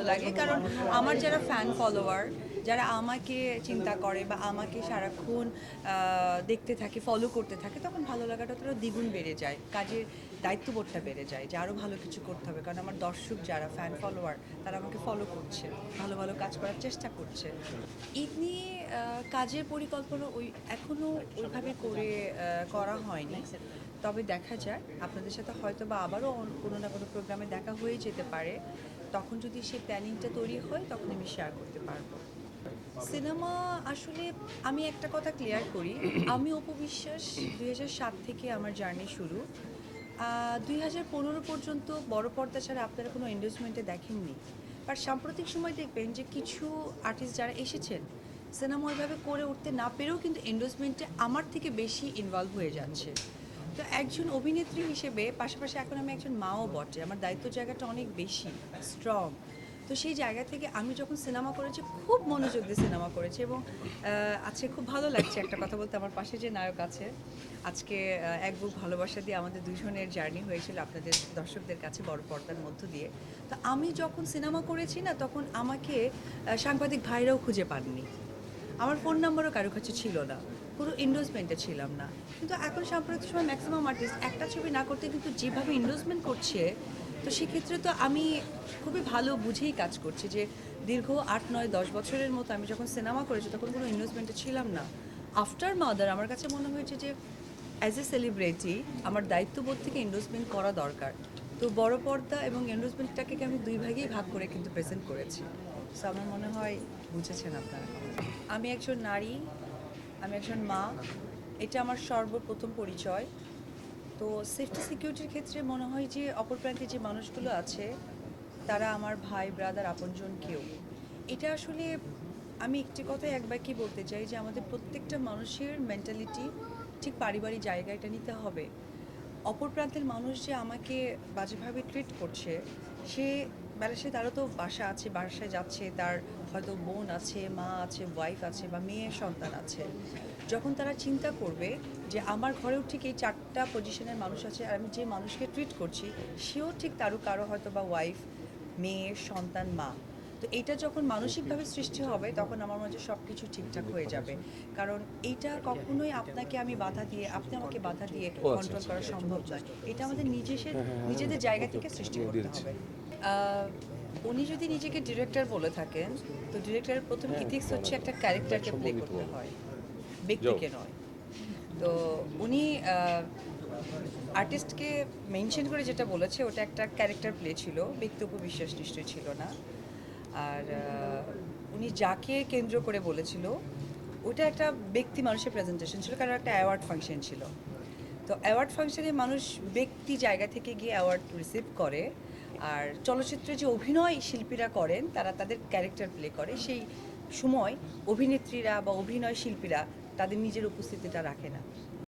ভালো লাগে। কারণ আমার যারা ফ্যান ফলোয়ার যারা আমাকে চিন্তা করে বা আমাকে সারাক্ষণ দেখতে থাকে ফলো করতে থাকে, তখন ভালো লাগাটা তো দ্বিগুণ বেড়ে যায়। কাজের দায়িত্ববোধটা বেড়ে যায় যে আরও ভালো কিছু করতে হবে। কারণ আমার দর্শক যারা ফ্যান ফলোয়ার তারা আমাকে ফলো করছে, ভালো ভালো কাজ করার চেষ্টা করছে। ঈদ নিয়ে কাজের পরিকল্পনা ওই এখনও ওইভাবে করে করা হয়নি। তবে দেখা যায় আপনাদের সাথে হয়তো বা আবারও কোনো না কোনো প্রোগ্রামে দেখা হয়ে যেতে পারে। তখন যদি সেই প্ল্যানিংটা তৈরি হয়, তখন আমি শেয়ার করতে পারব। সিনেমা আসলে আমি একটা কথা ক্লিয়ার করি। আমি অপবিশ্বাস দুই সাত থেকে আমার জার্নি শুরু। দুই হাজার পনেরো পর্যন্ত বড় পর্দা ছাড়া আপনারা কোনো এন্ডোজমেন্টে দেখেননি। আর সাম্প্রতিক সময় দেখবেন যে কিছু আর্টিস্ট যারা এসেছেন সিনেমা ওইভাবে করে উঠতে না পেরেও কিন্তু এন্ডোজমেন্টে আমার থেকে বেশি ইনভলভ হয়ে যাচ্ছে। তো একজন অভিনেত্রী হিসেবে পাশাপাশি এখন আমি একজন মাও বটে। আমার দায়িত্ব জায়গাটা অনেক বেশি স্ট্রং তো সেই জায়গা থেকে আমি যখন সিনেমা করেছি, খুব মনোযোগ দিয়ে সিনেমা করেছি এবং আজকে খুব ভালো লাগছে একটা কথা বলতে। আমার পাশে যে নায়ক আছে, আজকে এক বুক ভালোবাসা দিয়ে আমাদের দুজনের জার্নি হয়েছিল আপনাদের দর্শকদের কাছে বড় পর্দার মধ্য দিয়ে। তো আমি যখন সিনেমা করেছি না, তখন আমাকে সাংবাদিক ভাইরাও খুঁজে পাননি। আমার ফোন নাম্বারও কারও কাছে ছিল না। পুরো ইন্ডোজমেন্টে ছিলাম না। কিন্তু এখন সাম্প্রতিক সময় ম্যাক্সিমাম আর্টিস্ট একটা ছবি না করতে কিন্তু যেভাবে ইন্ডোজমেন্ট করছে, তো সেক্ষেত্রে তো আমি খুবই ভালো বুঝেই কাজ করছি যে দীর্ঘ আট, নয়, দশ বছরের মতো আমি যখন সিনেমা করেছি তখন কোনো ইনভেস্টমেন্টে ছিলাম না। আফটার মাদার আমার কাছে মনে হয়েছে যে অ্যাজ এ সেলিব্রিটি আমার দায়িত্ববোধ থেকে ইনভেস্টমেন্ট করা দরকার। তো বড় পর্দা এবং ইনভেস্টমেন্টটাকে আমি দুই ভাগেই ভাগ করে কিন্তু প্রেজেন্ট করেছি। সো আমার মনে হয় বুঝেছেন আপনারা। আমি একজন নারী আমি একজন মা। এটা আমার সর্বপ্রথম পরিচয়। তো সেফটি সিকিউরিটির ক্ষেত্রে মনে হয় যে, অপর প্রান্তে যে মানুষগুলো আছে, তারা আমার ভাই ব্রাদার আপনজন কেউ। এটা আসলে আমি একটি কথাই একবার কি বলতে চাই যে, আমাদের প্রত্যেকটা মানুষের মেন্টালিটি ঠিক পারিবারিক জায়গা এটা নিতে হবে। অপর প্রান্তের মানুষ যে আমাকে বাজেভাবে ট্রিট করছে, সে বেলা সে তারও তো বাসা আছে, বাসায় যাচ্ছে, তার হয়তো বোন আছে, মা আছে ওয়াইফ আছে বা মেয়ে, সন্তান আছে। যখন তারা চিন্তা করবে যে আমার ঘরেও ঠিক এই চারটা পজিশনের মানুষ আছে আর আমি যে মানুষকে ট্রিট করছি, সেও ঠিক তারও কারও হয়তো বা ওয়াইফ মেয়ে, সন্তান, মা। তো এইটা যখন মানসিকভাবে সৃষ্টি হবে তখন আমার মনে হয় সব কিছু ঠিকঠাক হয়ে যাবে। কারণ এইটা কখনোই আপনাকে আমি বাধা দিয়ে আপনি আমাকে বাধা দিয়ে কন্ট্রোল করা সম্ভব নয়। এটা আমাদের নিজেদের নিজেদের জায়গা থেকে সৃষ্টি করতে হবে। উনি যদি নিজেকে ডিরেক্টর বলে থাকেন তো ডিরেক্টরের প্রথম ইথিক্স হচ্ছে একটা ক্যারেক্টারকে প্লে করতে হয়। ব্যক্তিকে নয়। তো উনি আর্টিস্টকে মেনশন করে যেটা বলেছে ওটা একটা ক্যারেক্টার প্লে ছিল। ব্যক্তি উপবিশ্বাস নিশ্চয়ই ছিল না। আর উনি যাকে কেন্দ্র করে বলেছিল ওটা একটা ব্যক্তি মানুষের প্রেজেন্টেশন ছিল, কারণ একটা অ্যাওয়ার্ড ফাংশন ছিল। তো অ্যাওয়ার্ড ফাংশনে মানুষ ব্যক্তি জায়গা থেকে গিয়ে অ্যাওয়ার্ড রিসিভ করে, আর চলচ্চিত্রে যে অভিনয় শিল্পীরা করেন, তারা তাদের ক্যারেক্টার প্লে করে, সেই সময় অভিনেত্রীরা বা অভিনয় শিল্পীরা তাদের নিজের উপস্থিতিটা রাখে না।